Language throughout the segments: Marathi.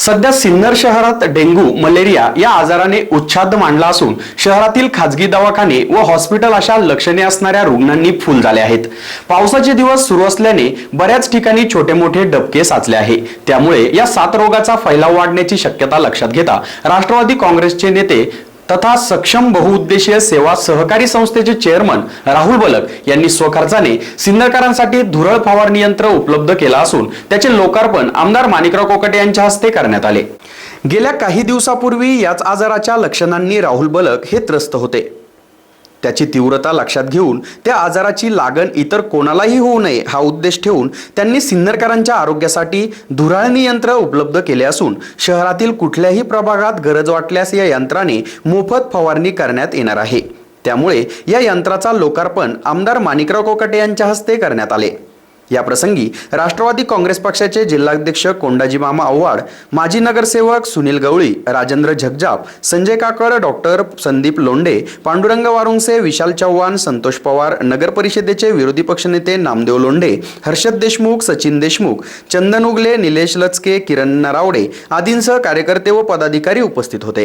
सध्या सिन्नर शहरात डेंग्यू मलेरिया या आजाराने उच्छाद मांडला असून शहरातील खाजगी दवाखाने व हॉस्पिटल अशा लक्षणे असणाऱ्या रुग्णांनी फुल झाले आहेत. पावसाचे दिवस सुरू असल्याने बऱ्याच ठिकाणी छोटे मोठे डबके साचले आहे. त्यामुळे या सात रोगाचा फैलाव वाढण्याची शक्यता लक्षात घेता राष्ट्रवादी काँग्रेसचे नेते तथा सक्षम बहुउद्देशीय सेवा सहकारी संस्थेचे चेअरमन राहुल बलक यांनी स्वखर्चाने सिन्नरकरांसाठी धुरळ फवारणी यंत्र उपलब्ध केला असून त्याचे लोकार्पण आमदार माणिकराव कोकटे यांच्या हस्ते करण्यात आले. गेल्या काही दिवसापूर्वी याच आजाराच्या लक्षणांनी राहुल बलक हे त्रस्त होते. त्याची तीव्रता लक्षात घेऊन त्या आजाराची लागण इतर कोणालाही होऊ नये हा उद्देश ठेवून त्यांनी सिन्नरकरांच्या आरोग्यासाठी धुराळणी यंत्र उपलब्ध केले असून शहरातील कुठल्याही प्रभागात गरज वाटल्यास या यंत्राने मोफत फवारणी करण्यात येणार आहे. त्यामुळे या यंत्राचा लोकार्पण आमदार माणिकराव कोकटे यांच्या हस्ते करण्यात आले. या प्रसंगी राष्ट्रवादी काँग्रेस पक्षाचे जिल्हाध्यक्ष कोंडाजी मामा आव्हाड माजी नगरसेवक सुनील गवळी राजेंद्र झगजाप संजय काकड डॉक्टर संदीप लोंडे पांडुरंग वारुंगसे विशाल चव्हाण संतोष पवार नगर परिषदेचे विरोधी पक्षनेते नामदेव लोंडे हर्षद देशमुख सचिन देशमुख चंदन उगले निलेश लचके किरण नरावडे आदींसह कार्यकर्ते व पदाधिकारी उपस्थित होते.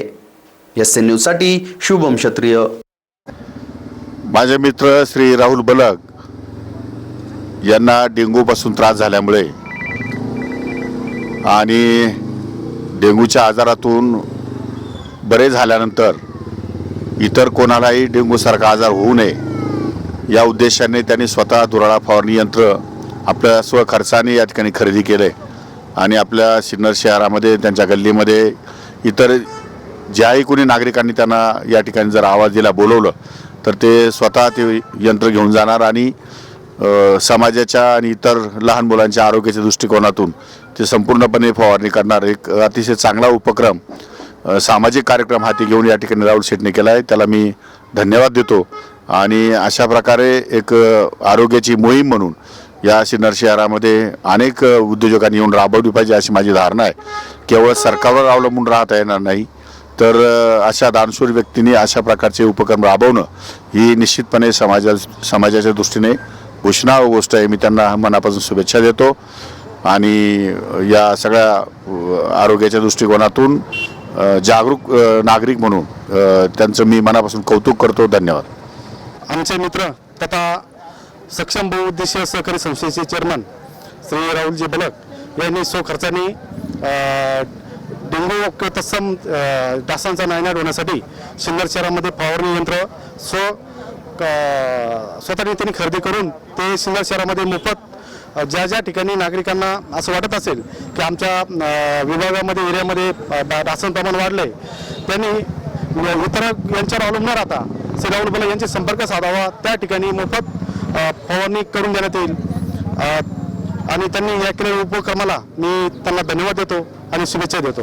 एस एन न्यूजसाठी शुभम क्षत्रिय. माझे मित्र श्री राहुल बलक यांना डेंग्यूपासून त्रास झाल्यामुळे आणि डेंग्यूच्या आजारातून बरे झाल्यानंतर इतर कोणालाही डेंग्यूसारखा आजार होऊ नये या उद्देशाने त्यांनी स्वतः दुराळा फवारणी यंत्र आपल्या स्वखर्चाने या ठिकाणी खरेदी केले आणि आपल्या सिन्नर शहरामध्ये त्यांच्या गल्लीमध्ये इतर ज्याही कोणी नागरिकांनी त्यांना या ठिकाणी जर आवाज दिला बोलवलं तर ते स्वतः ते यंत्र घेऊन जाणार आणि समाजाच्या आणि इतर लहान मुलांच्या आरोग्याच्या दृष्टिकोनातून ते संपूर्णपणे फवारणी करणार. एक अतिशय चांगला उपक्रम सामाजिक कार्यक्रम हाती घेऊन या ठिकाणी राहुल शेटने केला आहे. त्याला मी धन्यवाद देतो. आणि अशा प्रकारे एक आरोग्याची मोहीम म्हणून या सिन्नर शहरामध्ये अनेक उद्योजकांनी येऊन राबवली पाहिजे अशी माझी धारणा आहे. केवळ सरकारवर अवलंबून राहता येणार नाही तर अशा दानशूर व्यक्तींनी अशा प्रकारचे उपक्रम राबवणं ही निश्चितपणे समाजा समाजाच्या दृष्टीने उष्णाव गोष्ट आहे मी त्यांना मनापासून शुभेच्छा देतो. आणि या सगळ्या आरोग्याच्या दृष्टिकोनातून जागरूक नागरिक म्हणून त्यांचं मी मनापासून कौतुक करतो. धन्यवाद. आमचे मित्र तथा सक्षम बहुउद्देशीय सहकारी संस्थेचे चेअरमन श्री राहुलजी बलक यांनी स्वखर्चाने डेंगू व तत्सम डासांचा नायनाट होण्यासाठी सिन्नर शहरामध्ये फवारणी यंत्र स्व क- स्वतःने त्यांनी खरेदी करून ते सिन्नर शहरामध्ये मोफत ज्या ज्या ठिकाणी नागरिकांना असं वाटत असेल की आमच्या विभागामध्ये एरियामध्ये रासन प्रमाण वाढलं त्यांनी इतर यांच्यावर अवलंबून राहता श्री बला यांचे संपर्क साधावा त्या ठिकाणी मोफत फवारणी करून देण्यात येईल. आणि त्यांनी या केलेल्या उपक्रमाला मी त्यांना धन्यवाद देतो आणि शुभेच्छा देतो.